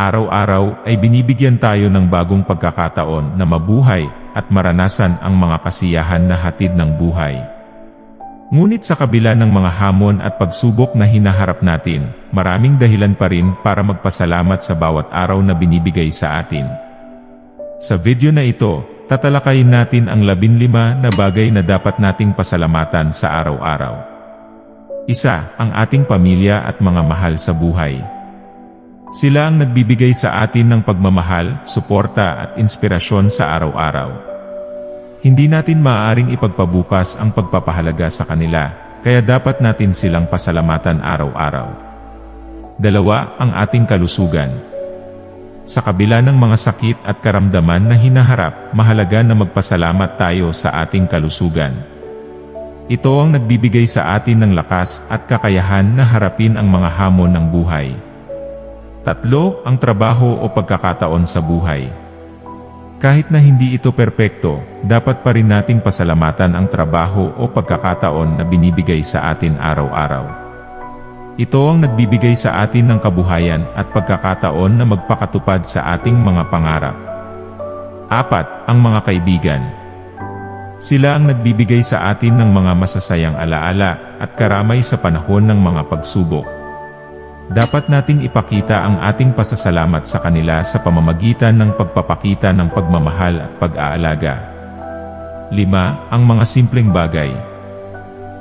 Araw-araw ay binibigyan tayo ng bagong pagkakataon na mabuhay at maranasan ang mga kasiyahan na hatid ng buhay. Ngunit sa kabila ng mga hamon at pagsubok na hinaharap natin, maraming dahilan pa rin para magpasalamat sa bawat araw na binibigay sa atin. Sa video na ito, tatalakayin natin ang labinlima na bagay na dapat nating pasalamatan sa araw-araw. Isa, ang ating pamilya at mga mahal sa buhay. Sila ang nagbibigay sa atin ng pagmamahal, suporta at inspirasyon sa araw-araw. Hindi natin maaaring ipagpabukas ang pagpapahalaga sa kanila, kaya dapat natin silang pasalamatan araw-araw. Dalawa, ang ating kalusugan. Sa kabila ng mga sakit at karamdaman na hinaharap, mahalaga na magpasalamat tayo sa ating kalusugan. Ito ang nagbibigay sa atin ng lakas at kakayahan na harapin ang mga hamon ng buhay. Tatlo, ang trabaho o pagkakataon sa buhay. Kahit na hindi ito perpekto, dapat pa rin nating pasalamatan ang trabaho o pagkakataon na binibigay sa atin araw-araw. Ito ang nagbibigay sa atin ng kabuhayan at pagkakataon na magpakatupad sa ating mga pangarap. Apat, ang mga kaibigan. Sila ang nagbibigay sa atin ng mga masasayang alaala at karamay sa panahon ng mga pagsubok. Dapat nating ipakita ang ating pasasalamat sa kanila sa pamamagitan ng pagpapakita ng pagmamahal at pag-aalaga. 5. Ang mga simpleng bagay.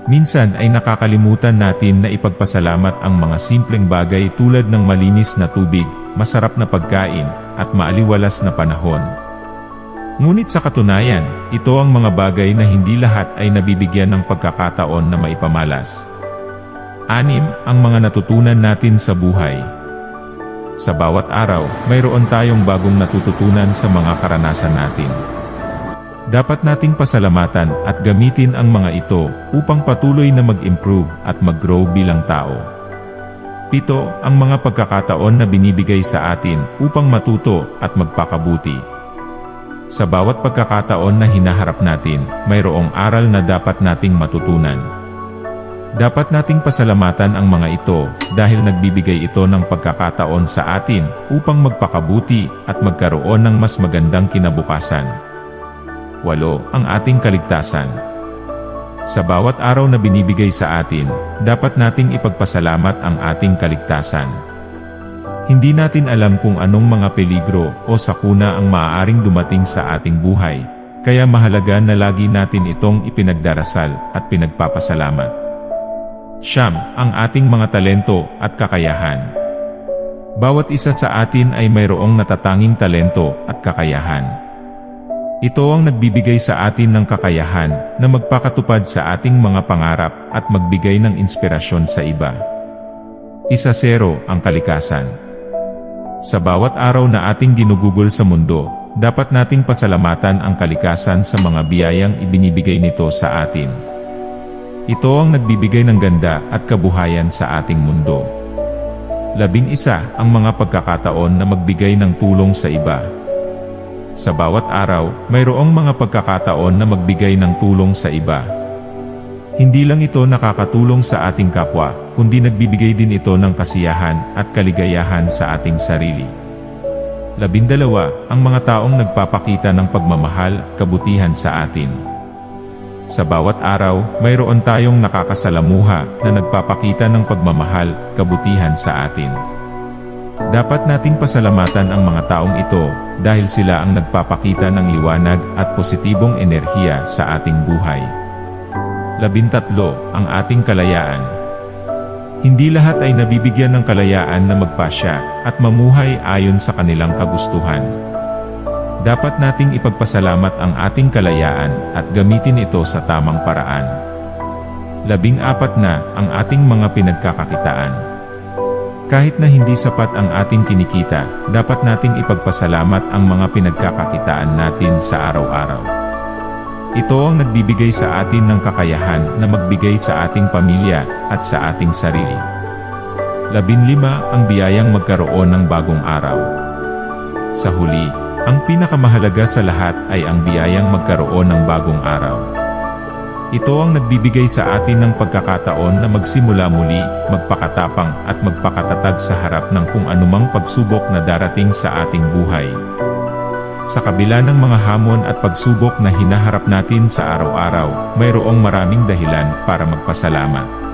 Minsan ay nakakalimutan natin na ipagpasalamat ang mga simpleng bagay tulad ng malinis na tubig, masarap na pagkain, at maaliwalas na panahon. Ngunit sa katunayan, ito ang mga bagay na hindi lahat ay nabibigyan ng pagkakataon na maipamalas. Anim, ang mga natutunan natin sa buhay. Sa bawat araw, mayroon tayong bagong natututunan sa mga karanasan natin. Dapat nating pasalamatan at gamitin ang mga ito upang patuloy na mag-improve at mag-grow bilang tao. Pito, ang mga pagkakataon na binibigay sa atin upang matuto at magpakabuti. Sa bawat pagkakataon na hinaharap natin, mayroong aral na dapat nating matutunan. Dapat nating pasalamatan ang mga ito dahil nagbibigay ito ng pagkakataon sa atin upang magpakabuti at magkaroon ng mas magandang kinabukasan. 8. Ang ating kaligtasan. Sa bawat araw na binibigay sa atin, dapat nating ipagpasalamat ang ating kaligtasan. Hindi natin alam kung anong mga peligro o sakuna ang maaaring dumating sa ating buhay, kaya mahalaga na lagi natin itong ipinagdarasal at pinagpapasalamat. Siyam, ang ating mga talento at kakayahan. Bawat isa sa atin ay mayroong natatanging talento at kakayahan. Ito ang nagbibigay sa atin ng kakayahan na magpakatupad sa ating mga pangarap at magbigay ng inspirasyon sa iba. Isa zero ang kalikasan. Sa bawat araw na ating ginugugol sa mundo, dapat nating pasalamatan ang kalikasan sa mga biyayang ibinibigay nito sa atin. Ito ang nagbibigay ng ganda at kabuhayan sa ating mundo. Labing isa ang mga pagkakataon na magbigay ng tulong sa iba. Sa bawat araw, mayroong mga pagkakataon na magbigay ng tulong sa iba. Hindi lang ito nakakatulong sa ating kapwa, kundi nagbibigay din ito ng kasiyahan at kaligayahan sa ating sarili. Labindalawa, ang mga taong nagpapakita ng pagmamahal, kabutihan sa atin. Sa bawat araw, mayroon tayong nakakasalamuha na nagpapakita ng pagmamahal, kabutihan sa atin. Dapat nating pasalamatan ang mga taong ito dahil sila ang nagpapakita ng liwanag at positibong enerhiya sa ating buhay. Labintatlo, ang ating kalayaan. Hindi lahat ay nabibigyan ng kalayaan na magpasya at mamuhay ayon sa kanilang kagustuhan. Dapat nating ipagpasalamat ang ating kalayaan at gamitin ito sa tamang paraan. Labing apat na ang ating mga pinagkakakitaan. Kahit na hindi sapat ang ating kinikita, dapat nating ipagpasalamat ang mga pinagkakakitaan natin sa araw-araw. Ito ang nagbibigay sa atin ng kakayahan na magbigay sa ating pamilya at sa ating sarili. Labinlima ang biyayang magkaroon ng bagong araw. Sa huli, ang pinakamahalaga sa lahat ay ang biyayang magkaroon ng bagong araw. Ito ang nagbibigay sa atin ng pagkakataon na magsimula muli, magpakatapang at magpakatatag sa harap ng kung anumang pagsubok na darating sa ating buhay. Sa kabila ng mga hamon at pagsubok na hinaharap natin sa araw-araw, mayroong maraming dahilan para magpasalamat.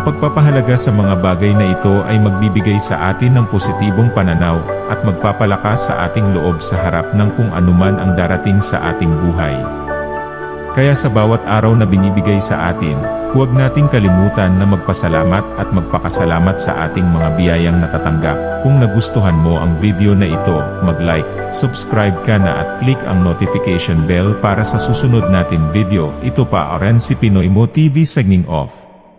Ang pagpapahalaga sa mga bagay na ito ay magbibigay sa atin ng positibong pananaw at magpapalakas sa ating loob sa harap ng kung anuman ang darating sa ating buhay. Kaya sa bawat araw na binibigay sa atin, huwag nating kalimutan na magpasalamat at magpakasalamat sa ating mga biyayang natatanggap. Kung nagustuhan mo ang video na ito, mag-like, subscribe ka na at click ang notification bell para sa susunod natin video. Ito pa Oren si Pinoy Mo TV signing off.